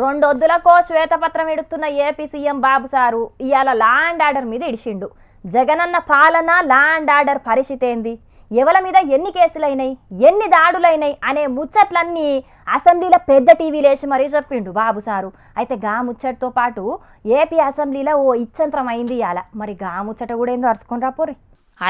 రెండొద్దులకో శ్వేతపత్రం ఎడుతున్న AP CM Babu sir ఇవాళ ల్యాండ్ ఆర్డర్ మీద ఇడిచిండు. జగనన్న పాలన ల్యాండ్ ఆర్డర్ పరిస్థితి ఏంది? ఎవల మీద ఎన్ని కేసులైనాయి? ఎన్ని దాడులైనాయి? అనే ముచ్చట్లన్నీ అసెంబ్లీలో పెద్ద టీవీ లేచి మరీ చెప్పిండు బాబు సారు. అయితే గా ముచ్చటతో పాటు ఏపీ అసెంబ్లీలో ఓ ఇచ్చంత్రం అయింది ఇవాళ మరి గా ముచ్చట కూడా ఏందో అరుచుకొని రాపోరి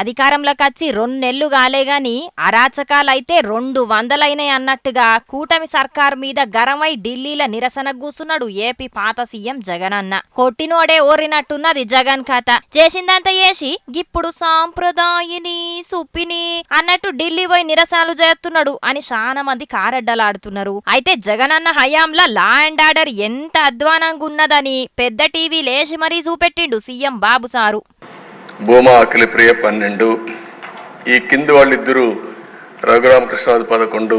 అధికారంలోకి వచ్చి రెండు నెలలు కాలే గాని అరాచకాలైతే రెండు వందలైనాయి అన్నట్టుగా కూటమి సర్కార్ మీద గరమై ఢిల్లీల నిరసన కూసున్నాడు ఏపీ పాత సీఎం జగనన్న. కొట్టినోడే ఓరినట్టున్నది జగన్ కథ. చేసిందంతా చేసి గిప్పుడు సాంప్రదాయని సుప్పిని అన్నట్టు ఢిల్లీ పోయి నిరసనలు చేస్తున్నాడు అని చాలా మంది కారడ్డలాడుతున్నారు. అయితే జగనన్న హయాంలో లా అండ్ ఆర్డర్ ఎంత అధ్వానంగా ఉన్నదని పెద్ద టీవీ లేచి మరీ చూపెట్టిండు సీఎం బాబు సారు. భూమా అఖిలప్రియ పన్నెండు. ఈ కింది వాళ్ళిద్దరూ రఘురామకృష్ణరాజు పదకొండు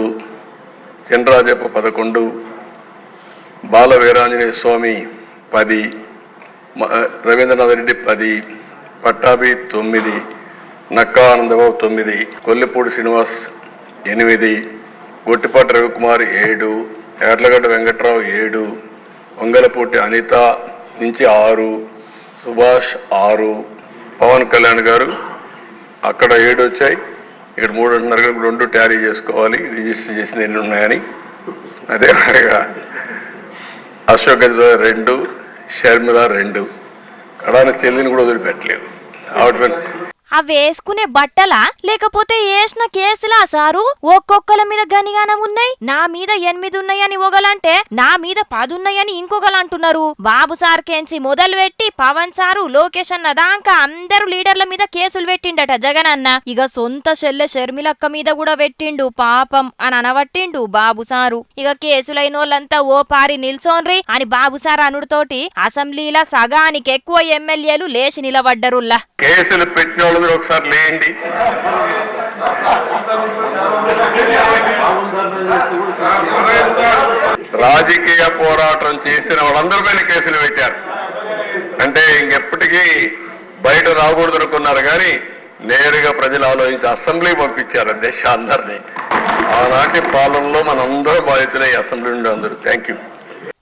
చినరాజప్ప పదకొండు బాల వీరాంజనేయ స్వామి పది మ- రవీంద్రనాథ్ రెడ్డి పది పట్టాభి తొమ్మిది నక్కా ఆనందబాబు తొమ్మిది కొల్లిపూడి శ్రీనివాస్ ఎనిమిది గొట్టిపాటి రవికుమార్ ఏడు ఎర్లగడ్డ వెంకట్రావు ఏడు వంగలపూటి అనిత నుంచి ఆరు సుభాష్ ఆరు పవన్ కళ్యాణ్ గారు అక్కడ ఏడు వచ్చాయి. ఇక్కడ మూడు అంటున్నారు రెండు ట్యారీ చేసుకోవాలి. రిజిస్టర్ చేసిన ఎన్ని ఉన్నాయని. అదే మాదిరిగా అశోక్ గజరాజ్ రెండు షర్మిల రెండు. కడాన చెల్లిని కూడా వదిలిపెట్టలేదు. ఆవిడ అవి వేసుకునే బట్టలా? లేకపోతే వేసిన కేసులా సారు? ఒక్కొక్కల మీద గనిగాన ఉన్నాయి నా మీద ఎనిమిది ఉన్నాయని ఒకలంటే నా మీద పదున్నాయని ఇంకొకలు అంటున్నారు బాబు సార్ కేంచి మొదలు పెట్టి పవన్ సారు లోకేష్ అన్న దాకా అందరు లీడర్ల మీద కేసులు పెట్టిండట జగన్ అన్న. ఇక సొంత చెల్లె షర్మిలక్క మీద కూడా పెట్టిండు పాపం అని అనబట్టిండు బాబు సారు. ఇక కేసులైన వాళ్ళంతా ఓ పారి నిల్సోన్రి అని బాబు సార్ అనుడితోటి అసెంబ్లీల సగానికి ఎక్కువ ఎమ్మెల్యేలు లేచి నిలబడ్డరుల్లా. కేసులు పెట్టిన వాళ్ళు మీరు ఒకసారి లేండి రాజకీయ పోరాటం చేసిన వాళ్ళందరి పైన కేసులు పెట్టారు. అంటే ఇంకెప్పటికీ బయట రాకూడదు అనుకున్నారు కానీ నేరుగా ప్రజలు ఆలోచించి అసెంబ్లీ పంపించారు దేశ అందరినీ. ఆనాటి పాలనలో మనందరూ బాధితులై అసెంబ్లీ నుండి అందరూ. థ్యాంక్ యూ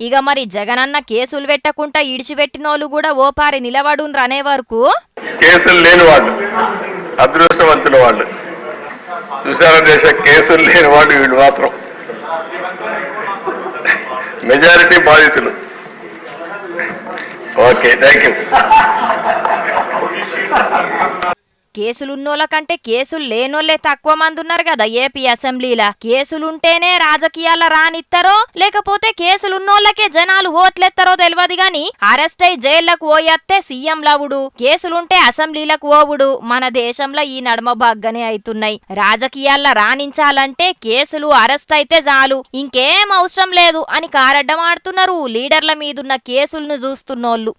ఇక మరి జగనన్న కేసులు పెట్టకుండా ఇడిచిపెట్టినోళ్ళు కూడా ఓ పారి నిలబడుండ్రు అనే వరకు? కేసులు లేని వాళ్ళు అదృష్టవంతుల వాళ్ళు. చూసారా దేశ కేసులు లేని వాళ్ళు వీళ్ళు మాత్రం. మెజారిటీ బాధితులు. ఓకే థ్యాంక్ యూ కేసులున్నోళ్ళ కంటే కేసులు లేనోళ్ళే తక్కువ మంది ఉన్నారు కదా ఏపీ అసెంబ్లీలా. కేసులుంటేనే రాజకీయాల రానిస్తారో లేకపోతే కేసులున్నోళ్ళకే జనాలు ఓట్లెత్తారో తెలియదు గాని అరెస్ట్ అయి జైళ్ళకు ఓయత్తే సీఎం లవుడు కేసులుంటే అసెంబ్లీలకు ఓవుడు. మన దేశంలో ఈ నడమ బాగ్గానే అవుతున్నాయి రాజకీయాల్లో రాణించాలంటే కేసులు అరెస్ట్ అయితే చాలు. ఇంకేం అవసరం లేదు అని కారడ్డం ఆడుతున్నారు లీడర్ల మీదున్న కేసులను చూస్తున్నోళ్ళు.